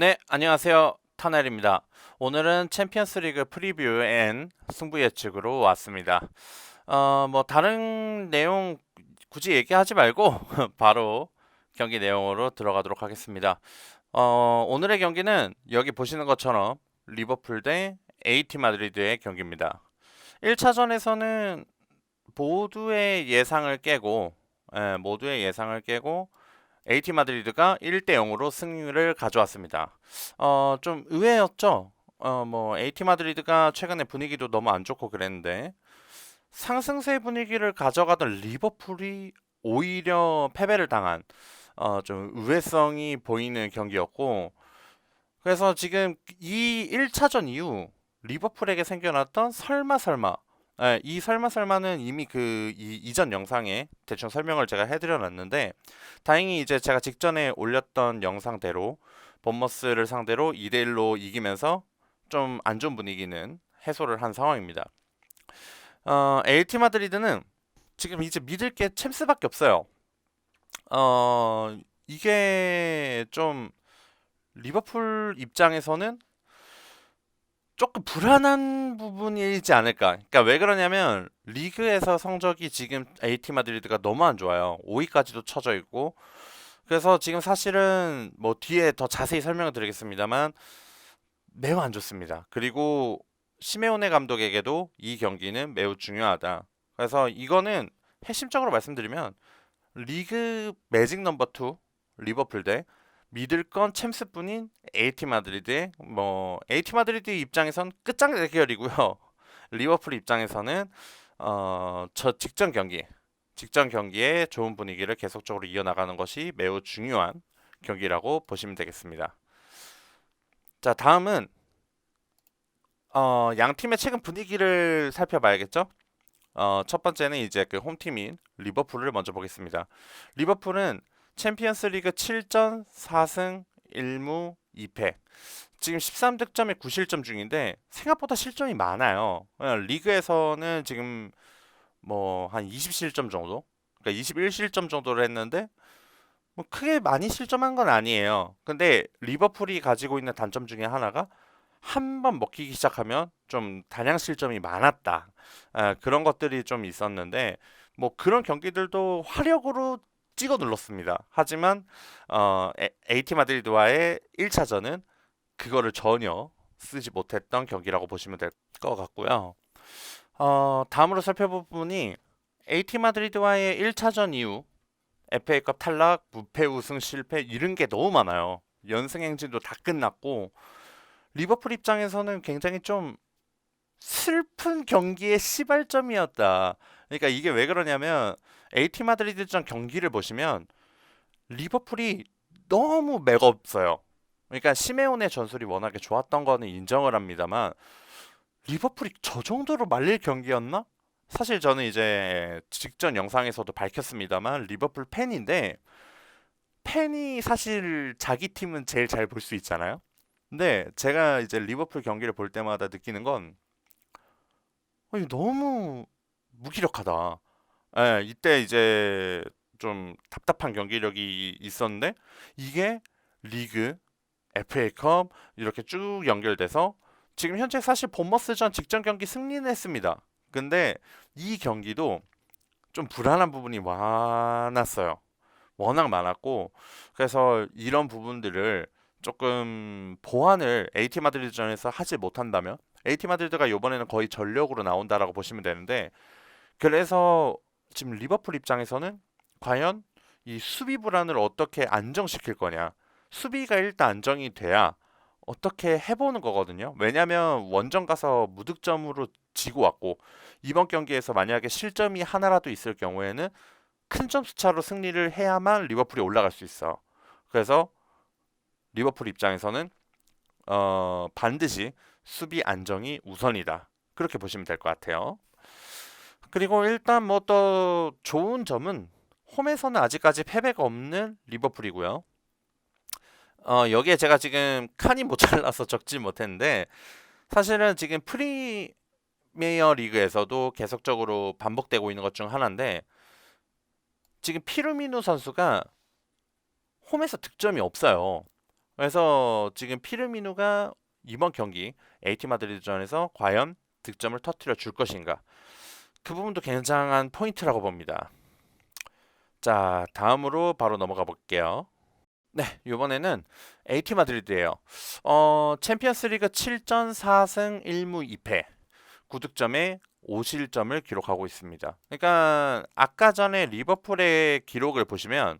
네, 안녕하세요. 타넬입니다. 오늘은 챔피언스 리그 프리뷰 앤 승부 예측으로 왔습니다. 어, 뭐 다른 내용 굳이 얘기하지 말고 바로 경기 내용으로 들어가도록 하겠습니다. 어, 오늘의 경기는 여기 보시는 것처럼 리버풀 대 AT 마드리드의 경기입니다. 1차전에서는 모두의 예상을 깨고 예, 모두의 예상을 깨고 AT 마드리드가 1대 0으로 승리를 가져왔습니다. 어, 좀 의외였죠. 어, 뭐 AT 마드리드가 최근에 분위기도 너무 안 좋고 그랬는데 상승세 분위기를 가져가던 리버풀이 오히려 패배를 당한 어, 좀 우회성이 보이는 경기였고 그래서 지금 이 1차전 이후 리버풀에게 생겨났던 설마 설마 예, 이 설마 설마는 이미 그 이, 이전 영상에 대충 설명을 제가 해드려 놨는데 다행히 이제 제가 직전에 올렸던 영상대로 본머스를 상대로 2대1로 이기면서 좀 안 좋은 분위기는 해소를 한 상황입니다. 어, LT 마드리드는 지금 이제 믿을 게 챔스밖에 없어요. 어, 이게 좀 리버풀 입장에서는 조금 불안한 부분이지 않을까. 그러니까 왜 그러냐면 리그에서 성적이 지금 AT 마드리드가 너무 안 좋아요. 5위까지도 쳐져 있고. 그래서 지금 사실은 뭐 뒤에 더 자세히 설명을 드리겠습니다만 매우 안 좋습니다. 그리고 시메오네 감독에게도 이 경기는 매우 중요하다. 그래서 이거는 핵심적으로 말씀드리면 리그 매직 넘버 2 리버풀 대 믿을 건 챔스뿐인 AT 마드리드의 뭐 AT 마드리드 입장에선 끝장 대결이고요. 리버풀 입장에서는 어, 저 직전 경기 직전 경기에 좋은 분위기를 계속적으로 이어나가는 것이 매우 중요한 경기라고 보시면 되겠습니다. 자, 다음은 어, 양 팀의 최근 분위기를 살펴봐야겠죠? 어, 첫 번째는 이제 그 홈팀인 리버풀을 먼저 보겠습니다. 리버풀은 챔피언스 리그 7전 4승 1무 2패. 지금 13득점에 9실점 중인데 생각보다 실점이 많아요. 어, 리그에서는 지금 뭐 한 20실점 정도? 그러니까 21실점 정도를 했는데 뭐 크게 많이 실점한 건 아니에요. 근데 리버풀이 가지고 있는 단점 중에 하나가 한 번 먹히기 시작하면 좀 단양 실점이 많았다. 아, 그런 것들이 좀 있었는데 뭐 그런 경기들도 화력으로 찍어 눌렀습니다. 하지만 어, AT 마드리드와의 1차전은 그거를 전혀 쓰지 못했던 경기라고 보시면 될 것 같고요. 어, 다음으로 살펴볼 부분이 AT 마드리드와의 1차전 이후 FA컵 탈락, 무패 우승 실패 이런 게 너무 많아요. 연승 행진도 다 끝났고 리버풀 입장에서는 굉장히 좀 슬픈 경기의 시발점이었다. 그러니까 이게 왜 그러냐면 AT 마드리드전 경기를 보시면 리버풀이 너무 맥 없어요. 그러니까 시메온의 전술이 워낙에 좋았던 거는 인정을 합니다만 리버풀이 저 정도로 말릴 경기였나? 사실 저는 이제 직전 영상에서도 밝혔습니다만 리버풀 팬인데 팬이 사실 자기 팀은 제일 잘 볼 수 있잖아요. 근데 제가 이제 리버풀 경기를 볼 때마다 느끼는 건 너무 무기력하다. 예, 이때 이제 좀 답답한 경기력이 있었는데 이게 리그, FA컵 이렇게 쭉 연결돼서 지금 현재 사실 본머스전 직전 경기 승리는 했습니다. 근데 이 경기도 좀 불안한 부분이 많았어요. 워낙 많았고 그래서 이런 부분들을 조금 보완을 AT 마드리드전에서 하지 못한다면 AT 마드리드가 이번에는 거의 전력으로 나온다라고 보시면 되는데 그래서 지금 리버풀 입장에서는 과연 이 수비 불안을 어떻게 안정시킬 거냐. 수비가 일단 안정이 돼야 어떻게 해보는 거거든요. 왜냐하면 원정 가서 무득점으로 지고 왔고 이번 경기에서 만약에 실점이 하나라도 있을 경우에는 큰 점수 차로 승리를 해야만 리버풀이 올라갈 수 있어. 그래서 리버풀 입장에서는 어, 반드시 수비 안정이 우선이다. 그렇게 보시면 될 것 같아요. 그리고 일단 뭐 또 좋은 점은 홈에서는 아직까지 패배가 없는 리버풀이고요. 어, 여기에 제가 지금 칸이 모자라서 적지 못했는데 사실은 지금 프리미어 리그에서도 계속적으로 반복되고 있는 것 중 하나인데 지금 피르미누 선수가 홈에서 득점이 없어요. 그래서 지금 피르미누가 이번 경기 에이티 마드리드전에서 과연 득점을 터뜨려 줄 것인가? 그 부분도 굉장한 포인트라고 봅니다. 자, 다음으로 바로 넘어가 볼게요. 네, 이번에는 에이티 마드리드예요. 어, 챔피언스리그 7전 4승 1무 2패, 9득점에 5실점을 기록하고 있습니다. 그러니까 아까 전에 리버풀의 기록을 보시면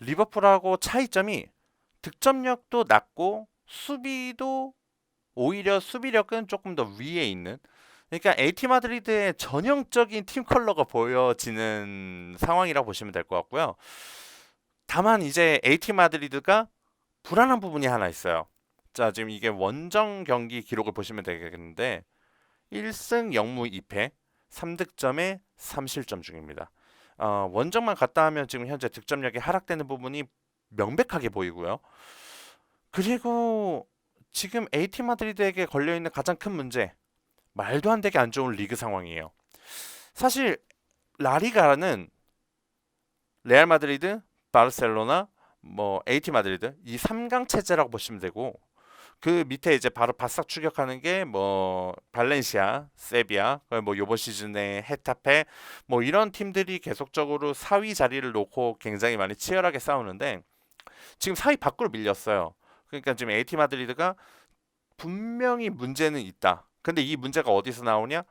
리버풀하고 차이점이 득점력도 낮고 수비도 오히려 수비력은 조금 더 위에 있는 그러니까 에이티 마드리드의 전형적인 팀 컬러가 보여지는 상황이라고 보시면 될 것 같고요. 다만 이제 에이티 마드리드가 불안한 부분이 하나 있어요. 자, 지금 이게 원정 경기 기록을 보시면 되겠는데 1승 0무 2패 3득점에 3실점 중입니다. 어, 원정만 갔다 하면 지금 현재 득점력이 하락되는 부분이 명백하게 보이고요. 그리고 지금 에이티 마드리드에게 걸려 있는 가장 큰 문제 말도 안 되게 안 좋은 리그 상황이에요. 사실 라리가는 레알 마드리드, 바르셀로나, 뭐 에이티 마드리드 이 3강 체제라고 보시면 되고 그 밑에 이제 바로 바싹 추격하는 게 뭐 발렌시아, 세비야, 뭐 요번 시즌에 헤타페 뭐 이런 팀들이 계속적으로 4위 자리를 놓고 굉장히 많이 치열하게 싸우는데 지금 4위 밖으로 밀렸어요. 그러니까 지금 에이티 마드리드가 분명히 문제는 있다. 근데 이 문제가 어디서 나오냐?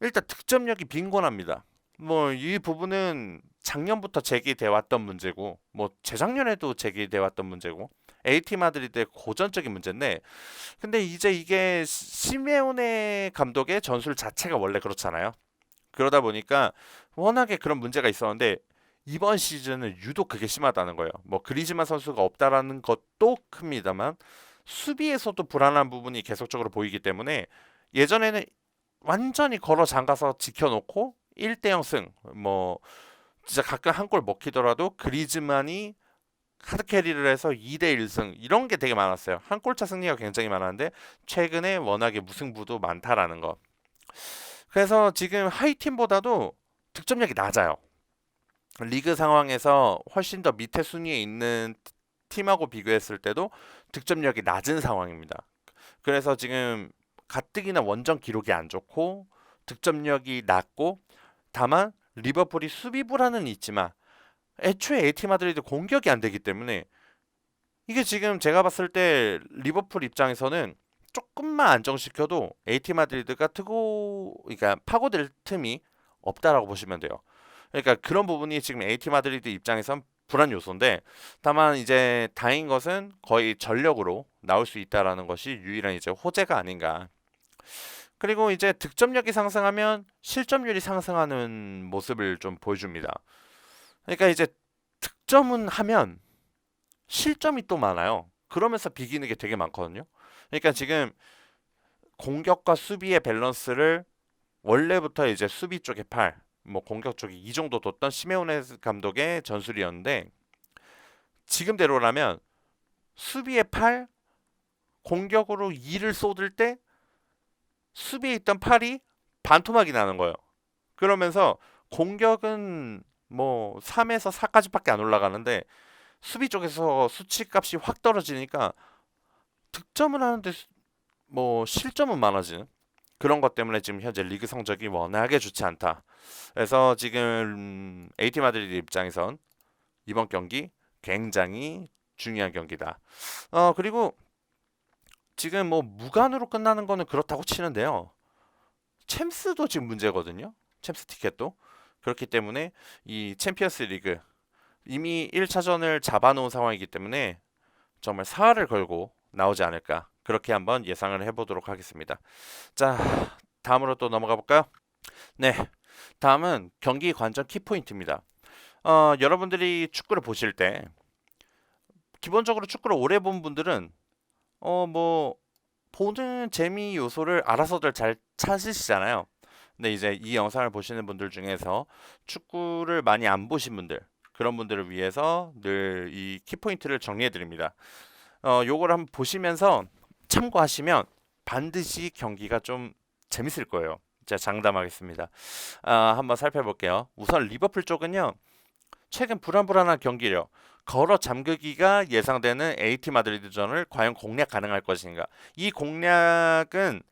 일단 득점력이 빈곤합니다. 뭐 이 부분은 작년부터 제기돼 왔던 문제고 뭐 재작년에도 제기돼 왔던 문제고 에이티 마드리드의 고전적인 문제인데 근데 이제 이게 시메오네 감독의 전술 자체가 원래 그렇잖아요. 그러다 보니까 워낙에 그런 문제가 있었는데 이번 시즌은 유독 그게 심하다는 거예요. 뭐 그리즈만 선수가 없다라는 것도 큽니다만 수비에서도 불안한 부분이 계속적으로 보이기 때문에 예전에는 완전히 걸어 잠가서 지켜놓고 1대0 승, 뭐 진짜 가끔 한 골 먹히더라도 그리즈만이 카드 캐리를 해서 2대 1승 이런 게 되게 많았어요. 한 골차 승리가 굉장히 많았는데 최근에 워낙에 무승부도 많다라는 거. 그래서 지금 하이 팀보다도 득점력이 낮아요. 리그 상황에서 훨씬 더 밑에 순위에 있는 팀하고 비교했을 때도 득점력이 낮은 상황입니다. 그래서 지금 가뜩이나 원정 기록이 안 좋고 득점력이 낮고 다만 리버풀이 수비 불안은 있지만 애초에 에이티 마드리드 공격이 안 되기 때문에 이게 지금 제가 봤을 때 리버풀 입장에서는 조금만 안정시켜도 에이티 마드리드가 트고 그러니까 파고들 틈이 없다라고 보시면 돼요. 그러니까 그런 부분이 지금 에이티 마드리드 입장에선 불안 요소인데 다만 이제 다행인 것은 거의 전력으로 나올 수 있다라는 것이 유일한 이제 호재가 아닌가. 그리고 이제 득점력이 상승하면 실점률이 상승하는 모습을 좀 보여줍니다. 그러니까 이제 득점은 하면 실점이 또 많아요. 그러면서 비기는 게 되게 많거든요. 그러니까 지금 공격과 수비의 밸런스를 원래부터 이제 수비 쪽에 팔, 뭐 공격 쪽이 이 정도 뒀던 시메오네 감독의 전술이었는데 지금대로라면 수비에 8 공격으로 2를 쏟을 때 수비에 있던 8이 반토막이 나는 거예요. 그러면서 공격은 뭐 3에서 4까지밖에 안 올라가는데 수비 쪽에서 수치값이 확 떨어지니까 득점을 하는데 뭐 실점은 많아지는 그런 것 때문에 지금 현재 리그 성적이 워낙에 좋지 않다. 그래서 지금 에이티 마드리드 입장에선 이번 경기 굉장히 중요한 경기다. 어 그리고 지금 뭐 무관으로 끝나는 거는 그렇다고 치는데요. 챔스도 지금 문제거든요. 챔스 티켓도 그렇기 때문에 이 챔피언스 리그 이미 1차전을 잡아놓은 상황이기 때문에 정말 사활을 걸고 나오지 않을까 그렇게 한번 예상을 해보도록 하겠습니다. 자, 다음으로 또 넘어가 볼까요? 네, 다음은 경기 관전 키포인트입니다. 어, 여러분들이 축구를 보실 때 기본적으로 축구를 오래 본 분들은 어 뭐 보는 재미 요소를 알아서들 잘 찾으시잖아요. 근데 이제 이 영상을 보시는 분들 중에서 축구를 많이 안 보신 분들 그런 분들을 위해서 늘 이 키포인트를 정리해 드립니다. 어 요걸 한번 보시면서 참고하시면 반드시 경기가 좀 재밌을 거예요. 제가 장담하겠습니다. 아, 한번 살펴볼게요. 우선 리버풀 쪽은요. 최근 불안불안한 경기력, 걸어 잠그기가 예상되는 AT 마드리드전을 과연 공략 가능할 것인가? 이 공략은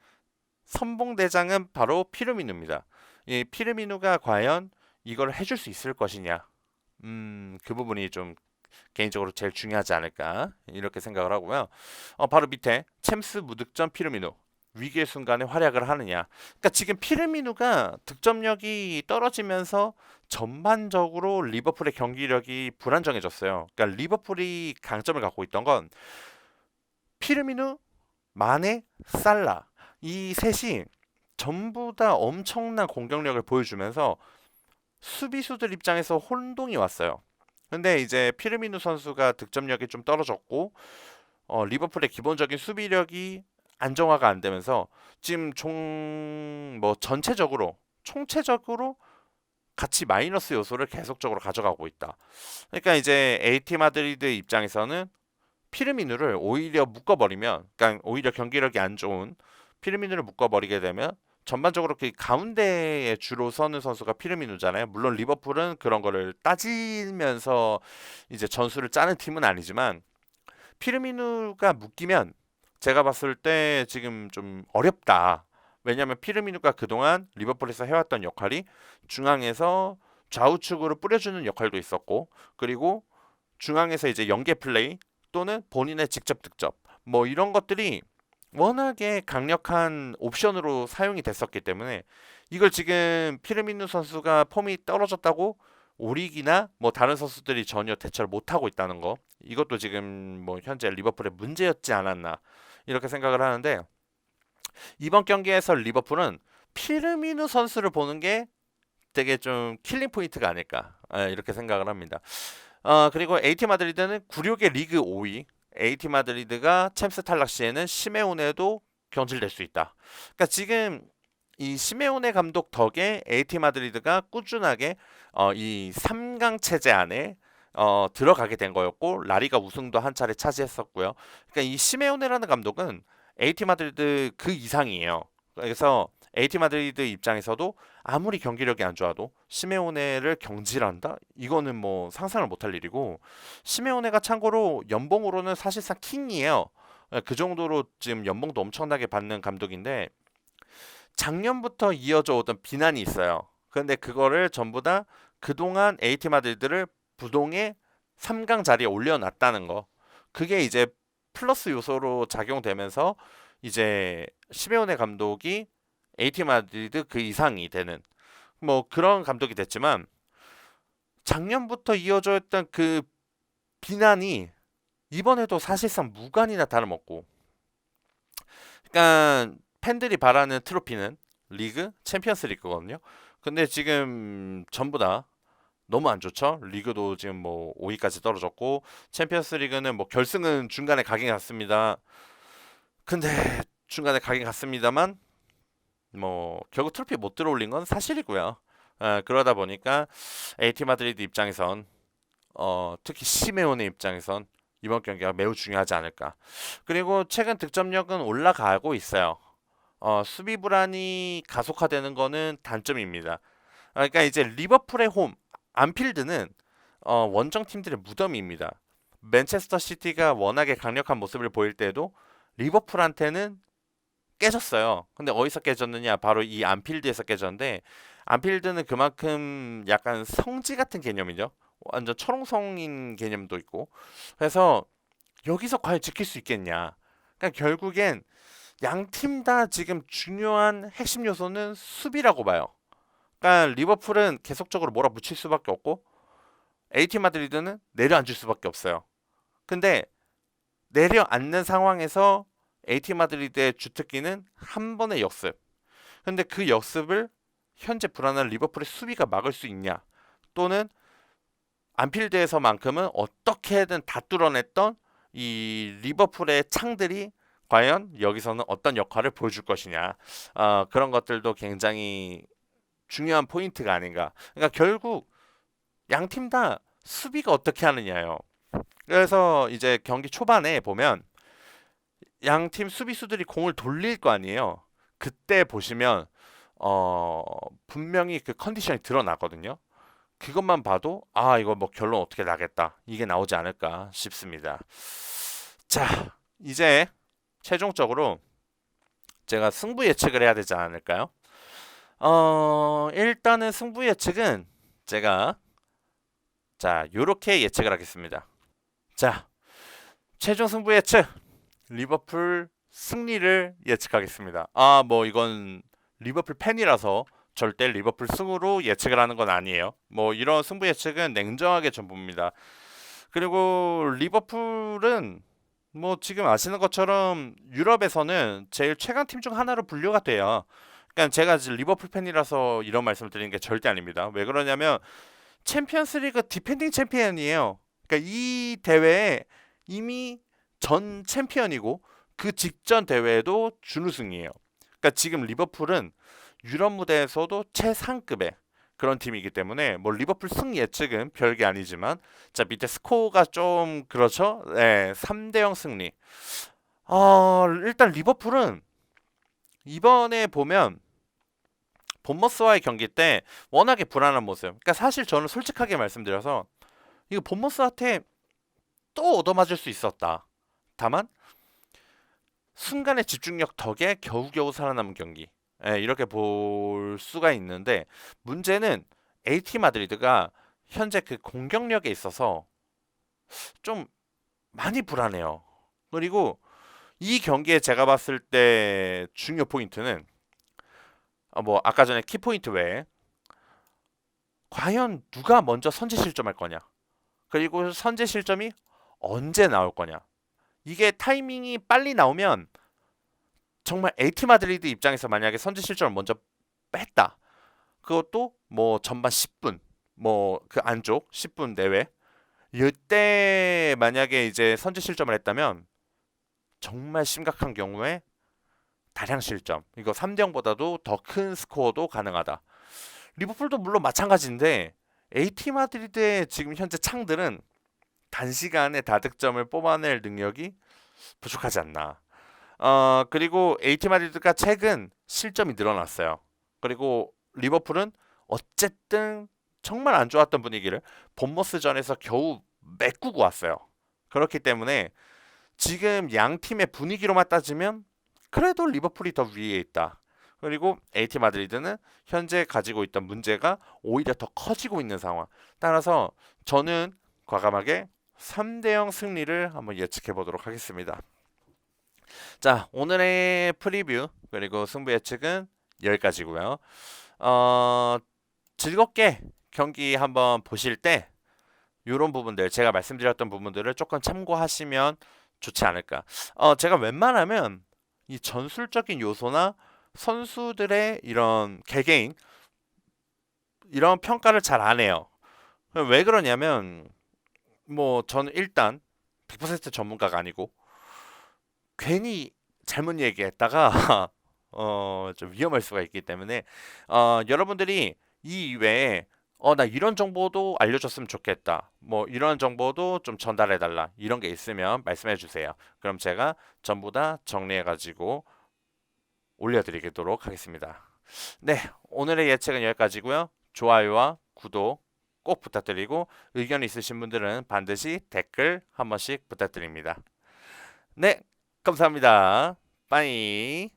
선봉 대장은 바로 피르미누입니다. 이 피르미누가 과연 이걸 해줄 수 있을 것이냐? 음, 그 부분이 좀 개인적으로 제일 중요하지 않을까 이렇게 생각을 하고요. 어, 바로 밑에 챔스 무득점 피르미누 위기의 순간에 활약을 하느냐. 그러니까 지금 피르미누가 득점력이 떨어지면서 전반적으로 리버풀의 경기력이 불안정해졌어요. 그러니까 리버풀이 강점을 갖고 있던 건 피르미누, 마네, 살라 이 셋이 전부 다 엄청난 공격력을 보여주면서 수비수들 입장에서 혼동이 왔어요. 근데 이제 피르미누 선수가 득점력이 좀 떨어졌고 어, 리버풀의 기본적인 수비력이 안정화가 안 되면서 지금 종뭐 전체적으로 총체적으로 같이 마이너스 요소를 계속적으로 가져가고 있다. 그러니까 이제 AT 마드리드 입장에서는 피르미누를 오히려 묶어버리면, 그러니까 오히려 경기력이 안 좋은 피르미누를 묶어버리게 되면 전반적으로 그 가운데에 주로 서는 선수가 피르미누잖아요. 물론 리버풀은 그런 거를 따지면서 이제 전술을 짜는 팀은 아니지만 피르미누가 묶이면 제가 봤을 때 지금 좀 어렵다. 왜냐하면 피르미누가 그동안 리버풀에서 해왔던 역할이 중앙에서 좌우측으로 뿌려주는 역할도 있었고 그리고 중앙에서 이제 연계 플레이 또는 본인의 직접 득점 뭐 이런 것들이 워낙에 강력한 옵션으로 사용이 됐었기 때문에 이걸 지금 피르미누 선수가 폼이 떨어졌다고 오리기나 뭐 다른 선수들이 전혀 대처를 못 하고 있다는 거 이것도 지금 뭐 현재 리버풀의 문제였지 않았나 이렇게 생각을 하는데 이번 경기에서 리버풀은 피르미누 선수를 보는 게 되게 좀 킬링 포인트가 아닐까 아, 이렇게 생각을 합니다. 어, 그리고 AT 마드리드는 96의 리그 5위, AT 마드리드가 챔스 탈락 시에는 시메온에도 경질될 수 있다. 그러니까 지금 이 시메온의 감독 덕에 AT 마드리드가 꾸준하게 어, 이 3강 체제 안에 어, 들어가게 된 거였고 라리가 우승도 한 차례 차지했었고요. 그러니까 이 시메오네라는 감독은 AT 마드리드 그 이상이에요. 그래서 AT 마드리드 입장에서도 아무리 경기력이 안 좋아도 시메오네를 경질한다? 이거는 뭐 상상을 못할 일이고 시메오네가 참고로 연봉으로는 사실상 킹이에요. 그 정도로 지금 연봉도 엄청나게 받는 감독인데 작년부터 이어져 오던 비난이 있어요. 그런데 그거를 전부 다 그동안 AT 마드리드를 부동의 3강 자리에 올려놨다는 거. 그게 이제 플러스 요소로 작용되면서 이제 시메오네 감독이 AT 마드리드 그 이상이 되는 뭐 그런 감독이 됐지만 작년부터 이어져 있던 그 비난이 이번에도 사실상 무관이나 다름없고 그러니까 팬들이 바라는 트로피는 리그 챔피언스 리그거든요. 근데 지금 전부 다 너무 안 좋죠. 리그도 지금 뭐 5위까지 떨어졌고 챔피언스 리그는 뭐 결승은 중간에 가긴 갔습니다. 근데 중간에 가긴 갔습니다만 뭐 결국 트로피 못 들어올린 건 사실이고요. 아, 그러다 보니까 AT 마드리드 입장에선 어, 특히 시메온의 입장에선 이번 경기가 매우 중요하지 않을까. 그리고 최근 득점력은 올라가고 있어요. 어, 수비 불안이 가속화되는 거는 단점입니다. 그러니까 이제 리버풀의 홈 안필드는 어, 원정 팀들의 무덤입니다. 맨체스터 시티가 워낙에 강력한 모습을 보일 때도 리버풀한테는 깨졌어요. 근데 어디서 깨졌느냐? 바로 이 안필드에서 깨졌는데 안필드는 그만큼 약간 성지 같은 개념이죠. 완전 철옹성인 개념도 있고. 그래서 여기서 과연 지킬 수 있겠냐? 그러니까 결국엔 양 팀 다 지금 중요한 핵심 요소는 수비라고 봐요. 그러니까 리버풀은 계속적으로 몰아붙일 수밖에 없고 AT 마드리드는 내려앉을 수밖에 없어요. 근데 내려앉는 상황에서 AT 마드리드의 주특기는 한 번의 역습. 근데 그 역습을 현재 불안한 리버풀의 수비가 막을 수 있냐? 또는 안필드에서만큼은 어떻게든 다 뚫어냈던 이 리버풀의 창들이 과연 여기서는 어떤 역할을 보여줄 것이냐? 어, 그런 것들도 굉장히 중요한 포인트가 아닌가. 그러니까 결국 양 팀 다 수비가 어떻게 하느냐요. 그래서 이제 경기 초반에 보면 양 팀 수비수들이 공을 돌릴 거 아니에요. 그때 보시면 어 분명히 그 컨디션이 드러나거든요. 그것만 봐도 아 이거 뭐 결론 어떻게 나겠다 이게 나오지 않을까 싶습니다. 자 이제 최종적으로 제가 승부 예측을 해야 되지 않을까요? 어 일단은 승부 예측은 제가 자 요렇게 예측을 하겠습니다. 자 최종 승부 예측 리버풀 승리를 예측하겠습니다. 아 뭐 이건 리버풀 팬이라서 절대 리버풀 승으로 예측을 하는 건 아니에요. 뭐 이런 승부 예측은 냉정하게 전부입니다. 그리고 리버풀은 뭐 지금 아시는 것처럼 유럽에서는 제일 최강 팀 중 하나로 분류가 돼요. 그러니까 제가 리버풀 팬이라서 이런 말씀을 드리는 게 절대 아닙니다. 왜 그러냐면 챔피언스리그 디펜딩 챔피언이에요. 그러니까 이 대회에 이미 전 챔피언이고 그 직전 대회에도 준우승이에요. 그러니까 지금 리버풀은 유럽 무대에서도 최상급의 그런 팀이기 때문에 뭐 리버풀 승 예측은 별게 아니지만 자 밑에 스코어가 좀 그렇죠. 네, 3대 0 승리. 어, 일단 리버풀은 이번에 보면 본머스와의 경기 때 워낙에 불안한 모습. 그러니까 사실 저는 솔직하게 말씀드려서 이거 본머스한테 또 얻어맞을 수 있었다. 다만 순간의 집중력 덕에 겨우겨우 살아남은 경기. 예, 이렇게 볼 수가 있는데 문제는 AT 마드리드가 현재 그 공격력에 있어서 좀 많이 불안해요. 그리고 이 경기에 제가 봤을 때 중요 포인트는 어, 뭐 아까 전에 키 포인트 외에 과연 누가 먼저 선제 실점할 거냐 그리고 선제 실점이 언제 나올 거냐 이게 타이밍이 빨리 나오면 정말 에이티 마드리드 입장에서 만약에 선제 실점을 먼저 뺐다. 그것도 뭐 전반 10분 뭐 그 안쪽 10분 내외 이때 만약에 이제 선제 실점을 했다면 정말 심각한 경우에 다량 실점 이거 3대 0보다도 더 큰 스코어도 가능하다. 리버풀도 물론 마찬가지인데 AT 마드리드의 지금 현재 창들은 단시간에 다득점을 뽑아낼 능력이 부족하지 않나. 어 그리고 AT 마드리드가 최근 실점이 늘어났어요. 그리고 리버풀은 어쨌든 정말 안 좋았던 분위기를 본머스전에서 겨우 메꾸고 왔어요. 그렇기 때문에 지금 양 팀의 분위기로만 따지면 그래도 리버풀이 더 위에 있다. 그리고 AT 마드리드는 현재 가지고 있던 문제가 오히려 더 커지고 있는 상황. 따라서 저는 과감하게 3대 0 승리를 한번 예측해 보도록 하겠습니다. 자, 오늘의 프리뷰 그리고 승부 예측은 여기까지고요. 어, 즐겁게 경기 한번 보실 때 이런 부분들 제가 말씀드렸던 부분들을 조금 참고하시면 좋지 않을까. 어, 제가 웬만하면 이 전술적인 요소나 선수들의 이런 개개인 이런 평가를 잘 안 해요. 왜 그러냐면 뭐 저는 일단 100% 전문가가 아니고 괜히 잘못 얘기했다가 어 좀 위험할 수가 있기 때문에 어 여러분들이 이 이외에 어 나 이런 정보도 알려줬으면 좋겠다. 뭐 이런 정보도 좀 전달해 달라. 이런 게 있으면 말씀해 주세요. 그럼 제가 전부 다 정리해 가지고 올려드리도록 하겠습니다. 네, 오늘의 예측은 여기까지고요. 좋아요와 구독 꼭 부탁드리고 의견 있으신 분들은 반드시 댓글 한 번씩 부탁드립니다. 네, 감사합니다. 빠이.